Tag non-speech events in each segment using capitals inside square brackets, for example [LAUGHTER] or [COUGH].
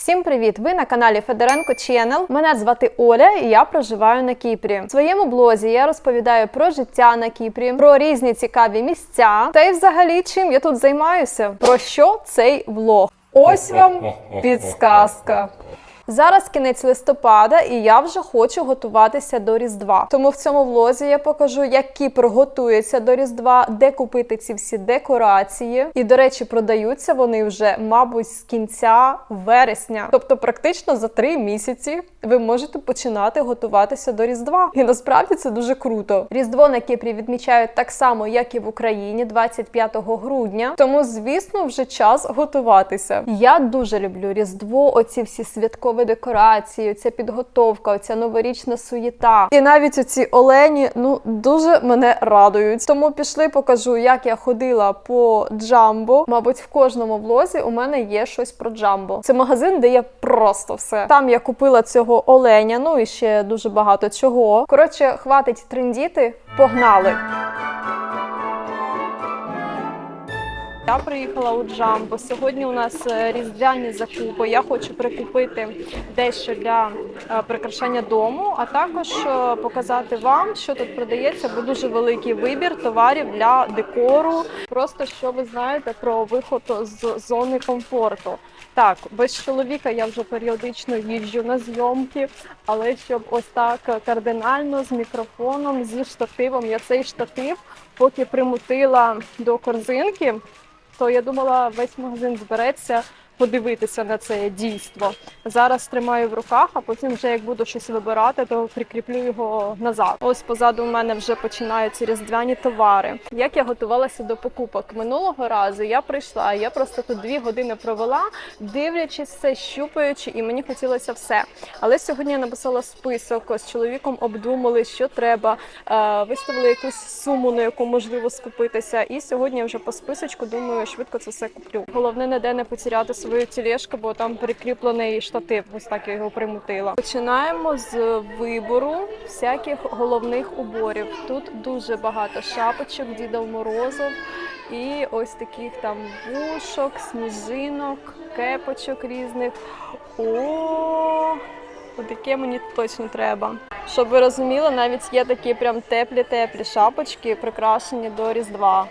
Всім привіт! Ви на каналі Федоренко Channel. Мене звати Оля і я проживаю на Кіпрі. В своєму блозі я розповідаю про життя на Кіпрі, про різні цікаві місця та й взагалі чим я тут займаюся. Про що цей влог? Ось вам [LAUGHS] підсказка. Зараз кінець листопада, і я вже хочу готуватися до Різдва. Тому в цьому влозі я покажу, як Кіпр готується до Різдва, де купити ці всі декорації. І, до речі, продаються вони вже, мабуть, з кінця вересня. Тобто, практично за три місяці ви можете починати готуватися до Різдва. І насправді це дуже круто. Різдво на Кіпрі відмічають так само, як і в Україні, 25 грудня. Тому, звісно, вже час готуватися. Я дуже люблю Різдво, оці всі святкові декорації, ця підготовка, оця новорічна суєта. І навіть оці олені ну дуже мене радують. Тому пішли, покажу, як я ходила по джамбо. Мабуть, в кожному влозі у мене є щось про джамбо. Це магазин, де є просто все. Там я купила цього оленя, ну і ще дуже багато чого. Коротше, хватить трендіти, погнали. Я приїхала у Джамбо. Сьогодні у нас е, різдвяні закупи. Я хочу прикупити дещо для е, прикрашання дому, а також е, показати вам, що тут продається, бо дуже великий вибір товарів для декору. Просто що ви знаєте про виход з зони комфорту. Так, без чоловіка я вже періодично їжджу на зйомки, але щоб ось так кардинально з мікрофоном, зі штативом. Я цей штатив поки примутила до корзинки то я думала, весь магазин збереться подивитися на це дійство. Зараз тримаю в руках, а потім, вже як буду щось вибирати, то прикріплю його назад. Ось позаду у мене вже починаються різдвяні товари. Як я готувалася до покупок минулого разу, я прийшла. Я просто тут дві години провела, дивлячись все, щупаючи, і мені хотілося все. Але сьогодні я написала список з чоловіком, обдумали, що треба, е, виставили якусь суму, на яку можливо скупитися. І сьогодні вже по списочку думаю, швидко це все куплю. Головне ніде не потеряти свою тілешку, бо там прикріплений штатив. Ось так я його примутила. Починаємо з вибору всяких головних уборів. Тут дуже багато шапочок, Діда Морозов і ось таких там вушок, сніжинок, кепочок різних. О, Таке мені точно треба. Щоб ви розуміли, навіть є такі прям теплі-теплі шапочки, прикрашені до Різдва.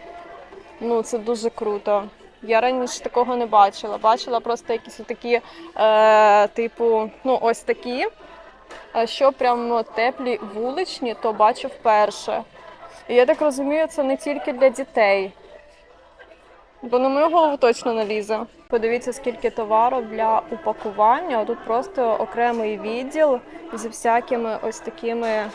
Ну, це дуже круто. Я раніше такого не бачила. Бачила просто якісь такі, е, типу, ну ось такі. А що прям теплі вуличні, то бачу вперше. І я так розумію, це не тільки для дітей. Бо на мою голову точно не лізе. Подивіться, скільки товару для упакування. Тут просто окремий відділ зі всякими ось такими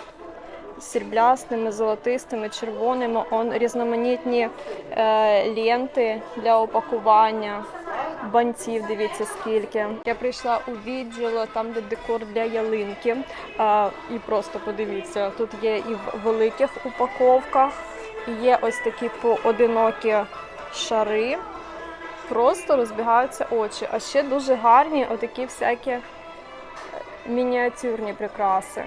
сріблястими, золотистими, червоними, он різноманітні е, ленти для упакування. Банців, дивіться скільки. Я прийшла у відділ, там де декор для ялинки. Е, і просто подивіться, тут є і в великих упаковках, і є ось такі поодинокі шари. Просто розбігаються очі. А ще дуже гарні отакі всякі е, мініатюрні прикраси.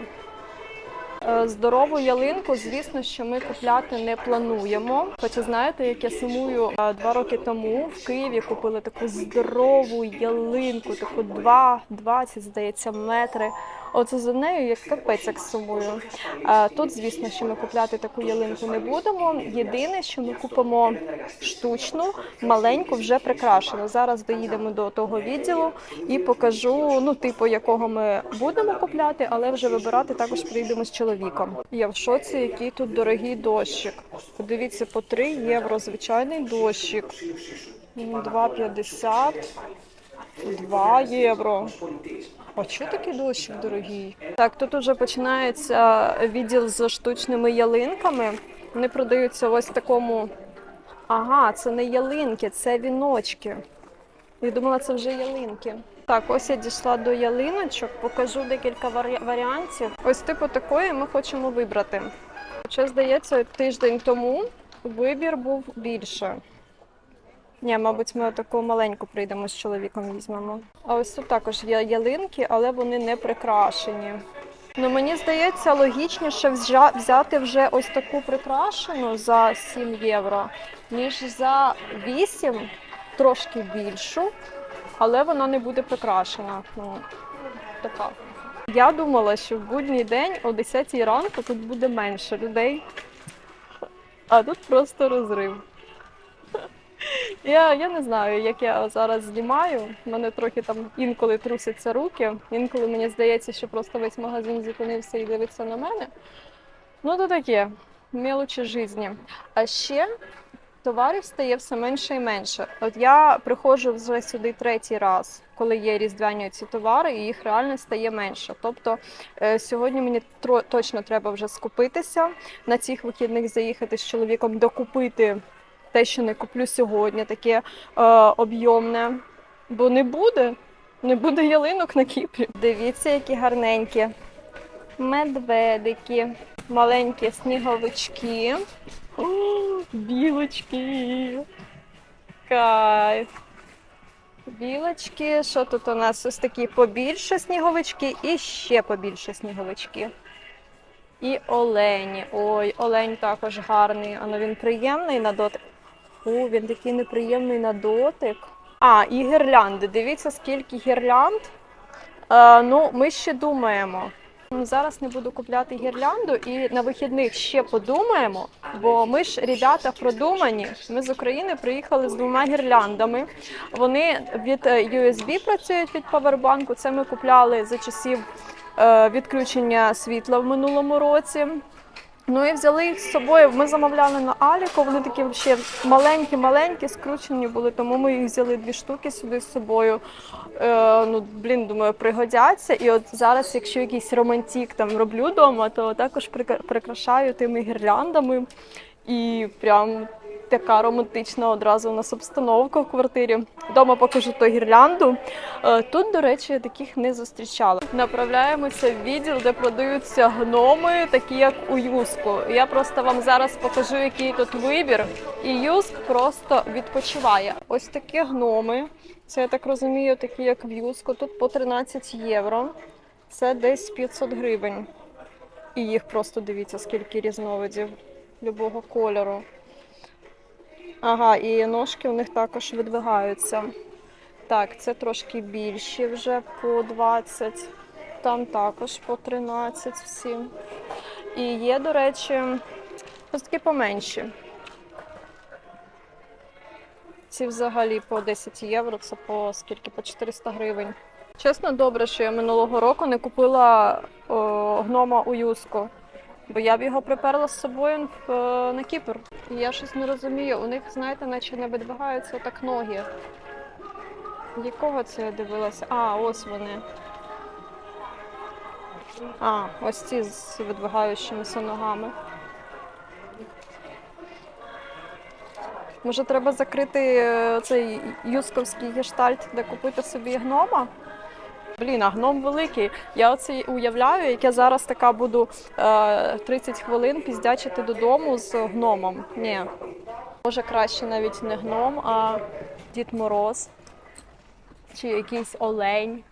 Е, Здорову ялинку, звісно, що ми купляти не плануємо. Хоча знаєте, як я сумую е, два роки тому в Києві купили таку здорову ялинку, таку 2,20, здається, метри. Оце за нею як капець як сумую. Е, Тут, звісно, що ми купляти таку ялинку не будемо. Єдине, що ми купимо штучну, маленьку, вже прикрашену. Зараз доїдемо до того відділу і покажу, ну, типу, якого ми будемо купляти, але вже вибирати також прийдемо з чоловіком. Я в шоці, який тут дорогий дощик. Подивіться, по 3 євро звичайний дощик. М, 2,50. 2 євро. А чого такий дощик дорогий? Так, тут уже починається відділ з штучними ялинками. Вони продаються ось такому. Ага, це не ялинки, це віночки. Я думала, це вже ялинки. Так, ось я дійшла до ялиночок, покажу декілька варі- варіантів. Ось типу такої ми хочемо вибрати. Хоча, здається, тиждень тому вибір був більше. Ні, мабуть, ми таку маленьку прийдемо з чоловіком візьмемо. А ось тут також є ялинки, але вони не прикрашені. Ну мені здається, логічніше взяти вже ось таку прикрашену за 7 євро, ніж за 8 трошки більшу, але вона не буде прикрашена. Ну, така. Я думала, що в будній день о 10 ранку тут буде менше людей, а тут просто розрив. Я, я не знаю, як я зараз знімаю. У мене трохи там інколи трусяться руки, інколи мені здається, що просто весь магазин зупинився і дивиться на мене. Ну, то таке, мелочі житті. А ще товарів стає все менше і менше. От я приходжу вже сюди третій раз, коли є різдвяні ці товари, і їх реально стає менше. Тобто е, сьогодні мені точно треба вже скупитися на цих вихідних заїхати з чоловіком, докупити те, що не куплю сьогодні, таке е, об'ємне. Бо не буде, не буде ялинок на Кіпрі. Дивіться, які гарненькі медведики, маленькі сніговички. О, [GASPS] білочки. Кайф. Білочки, що тут у нас? Ось такі побільше сніговички і ще побільше сніговички. І олені. Ой, олень також гарний. але він приємний на дотик. О, він такий неприємний на дотик. А, і гірлянди. Дивіться, скільки гірлянд. Е, ну, ми ще думаємо. Зараз не буду купляти гірлянду і на вихідних ще подумаємо, бо ми ж ребята продумані. Ми з України приїхали з двома гірляндами. Вони від е, USB працюють від павербанку. Це ми купляли за часів е, відключення світла в минулому році. Ну і взяли їх з собою. Ми замовляли на Аліку, Вони такі ще маленькі-маленькі, скручені були, тому ми їх взяли дві штуки сюди з собою. Е, ну, блін, думаю, пригодяться. І от зараз, якщо якийсь романтик там роблю вдома, то також прикрашаю тими гірляндами. І прям така романтична одразу у нас обстановка в квартирі. Дома покажу то гірлянду. Е, Тут, до речі, я таких не зустрічала. Направляємося в відділ, де продаються гноми, такі як у Юску. Я просто вам зараз покажу, який тут вибір. І Юск просто відпочиває. Ось такі гноми. Це я так розумію, такі як в Юску. Тут по 13 євро. Це десь 500 гривень. І їх просто дивіться, скільки різновидів любого кольору. Ага, і ножки у них також видвигаються. Так, це трошки більші вже по 20. Там також по 13 всі. І є, до речі, ось такі поменші. Ці взагалі по 10 євро, це по скільки? По 400 гривень. Чесно, добре, що я минулого року не купила о, гнома у Юску. Бо я б його приперла з собою в, е, на Кіпр. І я щось не розумію. У них, знаєте, наче не видвигаються так ноги. Якого це я дивилася? А, ось вони. А, ось ці з видвигаючимися ногами. Може, треба закрити е, цей юсковський гештальт, де купити собі гнома? Блін, а гном великий. Я оце уявляю, як я зараз така буду е, 30 хвилин піздячити додому з гномом. Ні. Може краще навіть не гном, а Дід Мороз чи якийсь олень.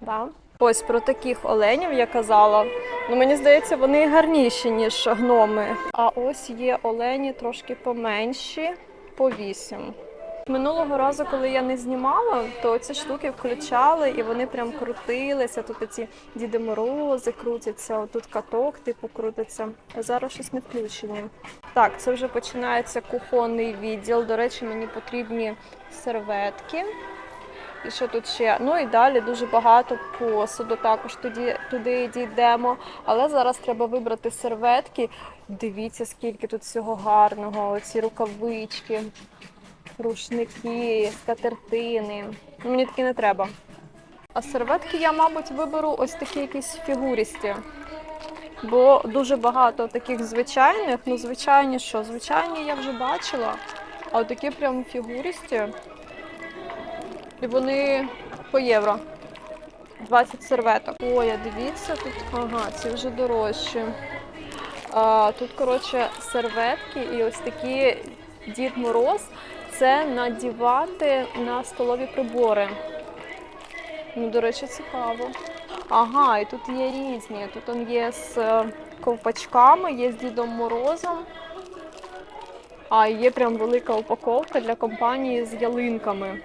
Да? Ось про таких оленів я казала. Ну, мені здається, вони гарніші, ніж гноми. А ось є олені трошки поменші, по 8. Минулого разу, коли я не знімала, то ці штуки включали і вони прям крутилися. Тут ці Діди Морози крутяться, отут каток типу крутиться. А зараз щось не включені. Так, це вже починається кухонний відділ. До речі, мені потрібні серветки. І що тут ще? Ну і далі дуже багато посуду. Також тоді туди дійдемо. Але зараз треба вибрати серветки. Дивіться, скільки тут всього гарного. Оці рукавички, рушники, скатертини. Ну, Мені такі не треба. А серветки я, мабуть, виберу ось такі якісь фігурісті. Бо дуже багато таких звичайних. Ну, звичайні що? Звичайні я вже бачила. А от такі прям фігурісті. І вони по євро. 20 серветок. Ой, а дивіться, тут ага, ці вже дорожчі. А, тут, коротше, серветки і ось такі Дід Мороз. Це надівати на столові прибори. Ну, до речі, цікаво. Ага, і тут є різні. Тут он є з е, ковпачками, є з Дідом Морозом. А є прям велика упаковка для компанії з ялинками.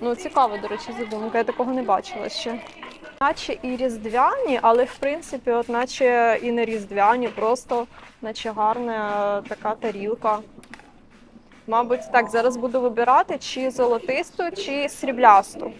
Ну, цікава, до речі, задумка. Я такого не бачила ще. Наче і різдвяні, але в принципі, от наче і не різдвяні, просто наче гарна е, така тарілка. Мабуть, так, зараз буду вибирати чи золотисту, чи сріблясту.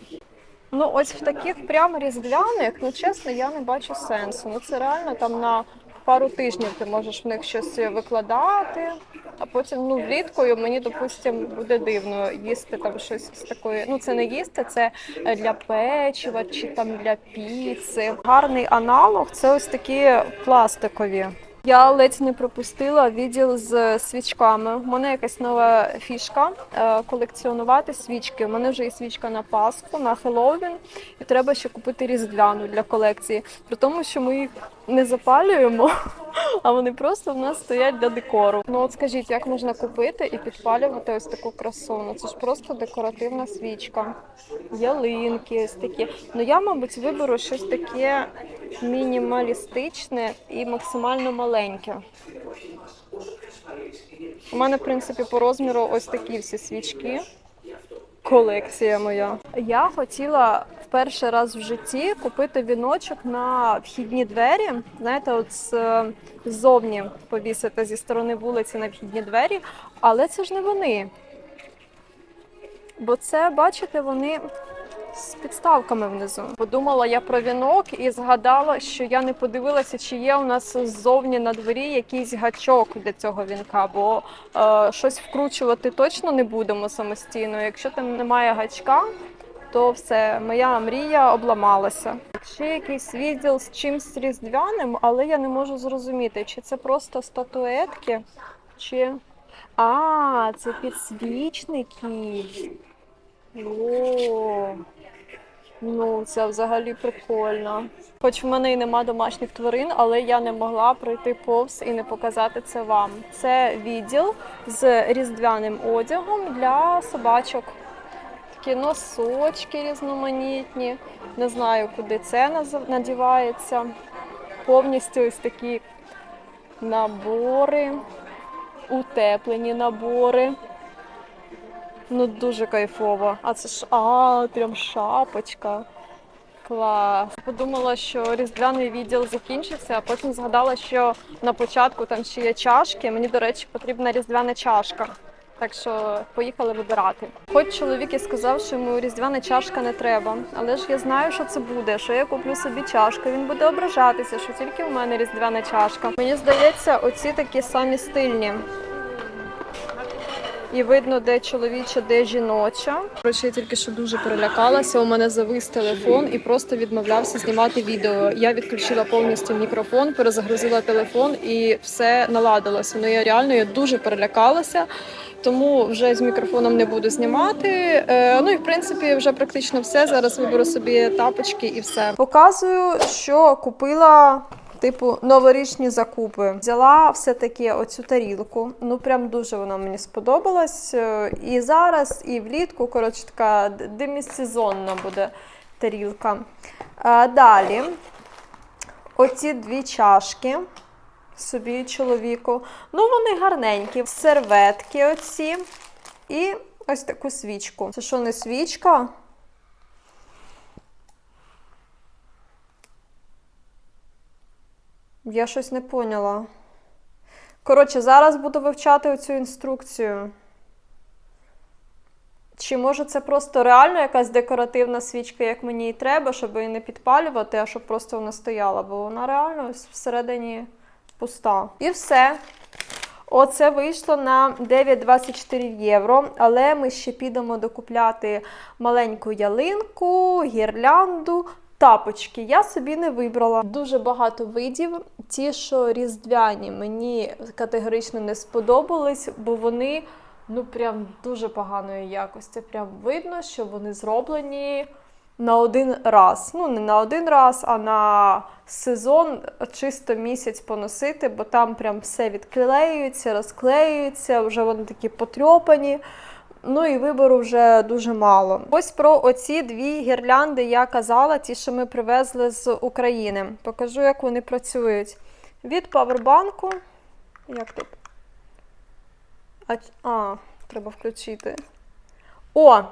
Ну, ось в таких прямо різдвяних, ну чесно, я не бачу сенсу. Ну це реально там на пару тижнів ти можеш в них щось викладати, а потім ну вліткою мені, допустим, буде дивно їсти там щось з такої. Ну це не їсти, це е, для печива чи там для піци. Гарний аналог це ось такі пластикові. Я ледь не пропустила відділ з свічками. У мене якась нова фішка е, колекціонувати свічки. У мене вже є свічка на Пасху, на Хеллоуін, і треба ще купити різдвяну для колекції. При тому, що ми їх не запалюємо, а вони просто в нас стоять для декору. Ну от скажіть, як можна купити і підпалювати ось таку красу? Ну це ж просто декоративна свічка. Ялинки такі. Ну я, мабуть, виберу щось таке мінімалістичне і максимально маленьке. У мене, в принципі, по розміру ось такі всі свічки. Колекція моя. Я хотіла перший раз в житті купити віночок на вхідні двері. Знаєте, от ззовні повісити зі сторони вулиці на вхідні двері, але це ж не вони. Бо це, бачите, вони з підставками внизу. Подумала я про вінок і згадала, що я не подивилася, чи є у нас ззовні на дворі якийсь гачок для цього вінка, бо е, щось вкручувати точно не будемо самостійно. Якщо там немає гачка, то все, моя мрія обламалася. Ще якийсь відділ з чимсь різдвяним, але я не можу зрозуміти, чи це просто статуетки, чи. А, це підсвічники. О, ну це взагалі прикольно. Хоч в мене і нема домашніх тварин, але я не могла пройти повз і не показати це вам. Це відділ з різдвяним одягом для собачок. Такі носочки різноманітні. Не знаю, куди це надівається. Повністю ось такі набори, утеплені набори. Ну дуже кайфово. А це ж а, прям шапочка. Клас. Подумала, що різдвяний відділ закінчиться, а потім згадала, що на початку там ще є чашки. Мені, до речі, потрібна різдвяна чашка. Так що поїхали вибирати. Хоч чоловік і сказав, що йому різдвяна чашка не треба, але ж я знаю, що це буде, що я куплю собі чашку. Він буде ображатися, що тільки у мене різдвяна чашка. Мені здається, оці такі самі стильні. І видно, де чоловіча, де жіноча. Коротше, я тільки що дуже перелякалася. У мене завис телефон і просто відмовлявся знімати відео. Я відключила повністю мікрофон, перезагрузила телефон і все наладилося. Ну я реально я дуже перелякалася. Тому вже з мікрофоном не буду знімати. Е, ну і в принципі вже практично все. Зараз виберу собі тапочки і все. Показую, що купила Типу новорічні закупи. Взяла все-таки оцю тарілку. Ну прям дуже вона мені сподобалась. Е, І зараз, і влітку, коротше, така демісезонна буде тарілка. А, далі оці дві чашки собі чоловіку. Ну, вони гарненькі. Серветки оці. І ось таку свічку. Це що, не свічка? Я щось не поняла. Коротше, зараз буду вивчати оцю інструкцію. Чи може це просто реально якась декоративна свічка, як мені і треба, щоб її не підпалювати, а щоб просто вона стояла, бо вона реально всередині пуста. І все. Оце вийшло на 9,24 євро, але ми ще підемо докупляти маленьку ялинку, гірлянду, тапочки. Я собі не вибрала. Дуже багато видів. Ті, що різдвяні, мені категорично не сподобались, бо вони ну прям дуже поганої якості. Прям видно, що вони зроблені на один раз. Ну, не на один раз, а на сезон чисто місяць поносити, бо там прям все відклеюється, розклеюється, вже вони такі потрьопані. Ну і вибору вже дуже мало. Ось про оці дві гірлянди я казала, ті, що ми привезли з України. Покажу, як вони працюють. Від павербанку. Як тут? А, а треба включити. О!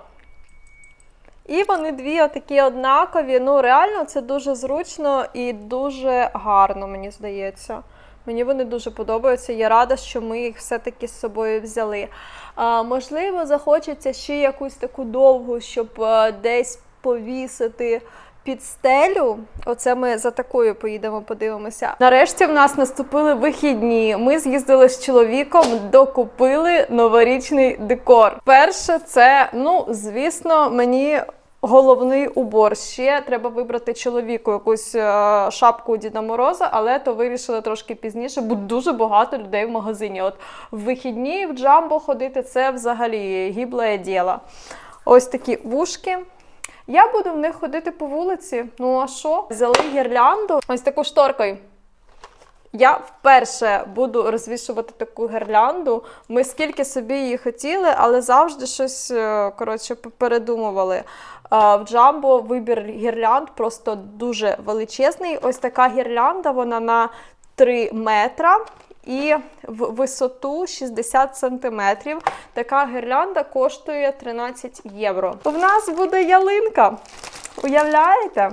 І вони дві отакі однакові. Ну, реально, це дуже зручно і дуже гарно, мені здається. Мені вони дуже подобаються. Я рада, що ми їх все-таки з собою взяли. А, можливо, захочеться ще якусь таку довгу, щоб е, десь повісити під стелю. Оце ми за такою поїдемо, подивимося. Нарешті в нас наступили вихідні. Ми з'їздили з чоловіком, докупили новорічний декор. Перше, це, ну, звісно, мені. Головний убор ще треба вибрати чоловіку якусь е, шапку Діда Мороза, але то вирішили трошки пізніше, бо дуже багато людей в магазині. От в вихідні в джамбо ходити це взагалі гібле діло. Ось такі вушки. Я буду в них ходити по вулиці. Ну а що? Взяли гірлянду ось таку шторкою. Я вперше буду розвішувати таку гірлянду. Ми скільки собі її хотіли, але завжди щось е, коротше передумували. В Джамбо вибір гірлянд просто дуже величезний. Ось така гірлянда, вона на 3 метра. І в висоту 60 сантиметрів. Така гірлянда коштує 13 євро. В нас буде ялинка. Уявляєте?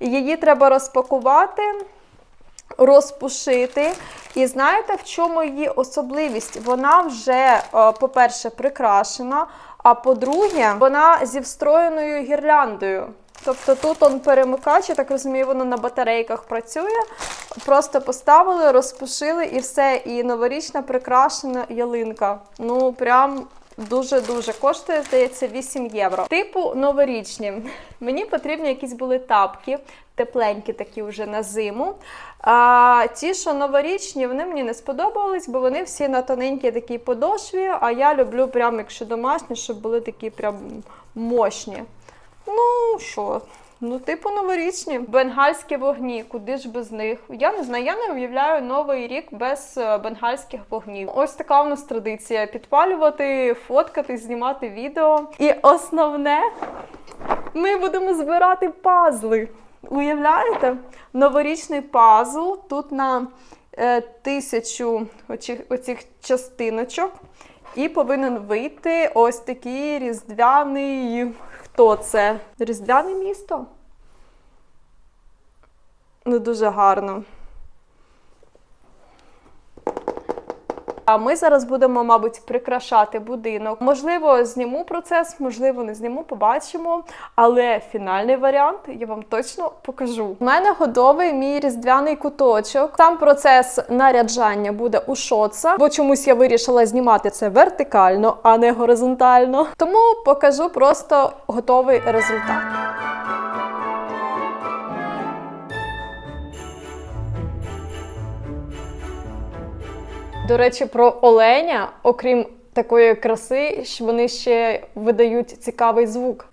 Її треба розпакувати, розпушити. І знаєте, в чому її особливість? Вона вже, е, по-перше, прикрашена, а по-друге, вона зі встроєною гірляндою. Тобто тут он перемикач, я так розумію, воно на батарейках працює. Просто поставили, розпушили і все. І новорічна прикрашена ялинка. Ну, прям дуже-дуже коштує, здається, 8 євро. Типу новорічні. Мені потрібні якісь були тапки, тепленькі такі вже на зиму. А ті, що новорічні, вони мені не сподобались, бо вони всі на тоненькій такій подошві. А я люблю, прям, якщо домашні, щоб були такі прям мощні. Ну що, ну, типу новорічні. Бенгальські вогні, куди ж без них? Я не знаю, я не уявляю новий рік без е, бенгальських вогнів. Ось така у нас традиція: підпалювати, фоткати, знімати відео. І основне, ми будемо збирати пазли. Уявляєте? Новорічний пазл тут на е, тисячу очих, оцих частиночок. І повинен вийти ось такий різдвяний. Хто це? Різдвяне місто? Ну, дуже гарно. А ми зараз будемо, мабуть, прикрашати будинок. Можливо, зніму процес, можливо, не зніму, побачимо. Але фінальний варіант я вам точно покажу. У мене готовий мій різдвяний куточок. Там процес наряджання буде у шоца, бо чомусь я вирішила знімати це вертикально, а не горизонтально. Тому покажу просто готовий результат. До речі, про оленя, окрім такої краси, вони ще видають цікавий звук.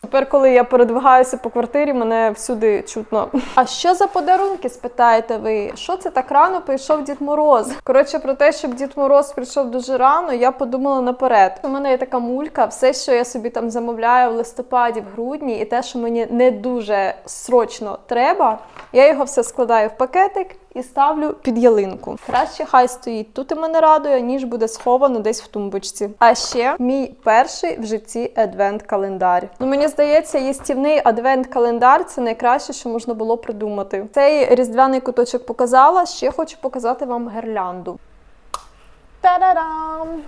Тепер, коли я передвигаюся по квартирі, мене всюди чутно. А що за подарунки? спитаєте ви? Що це так рано прийшов Дід Мороз? Коротше, про те, щоб Дід Мороз прийшов дуже рано, я подумала наперед. У мене є така мулька, все, що я собі там замовляю в листопаді, в грудні, і те, що мені не дуже срочно треба, я його все складаю в пакетик і ставлю під ялинку. Краще хай стоїть тут і мене радує, ніж буде сховано десь в тумбочці. А ще мій перший в житті адвент-календар. Ну мені здається, їстівний адвент-календар це найкраще, що можна було придумати. Цей різдвяний куточок показала. Ще хочу показати вам гірлянду. Та-да-дам!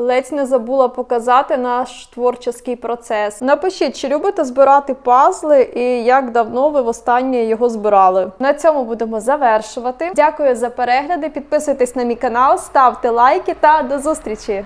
Ледь не забула показати наш творчий процес. Напишіть, чи любите збирати пазли і як давно ви востаннє його збирали. На цьому будемо завершувати. Дякую за перегляди. Підписуйтесь на мій канал, ставте лайки та до зустрічі!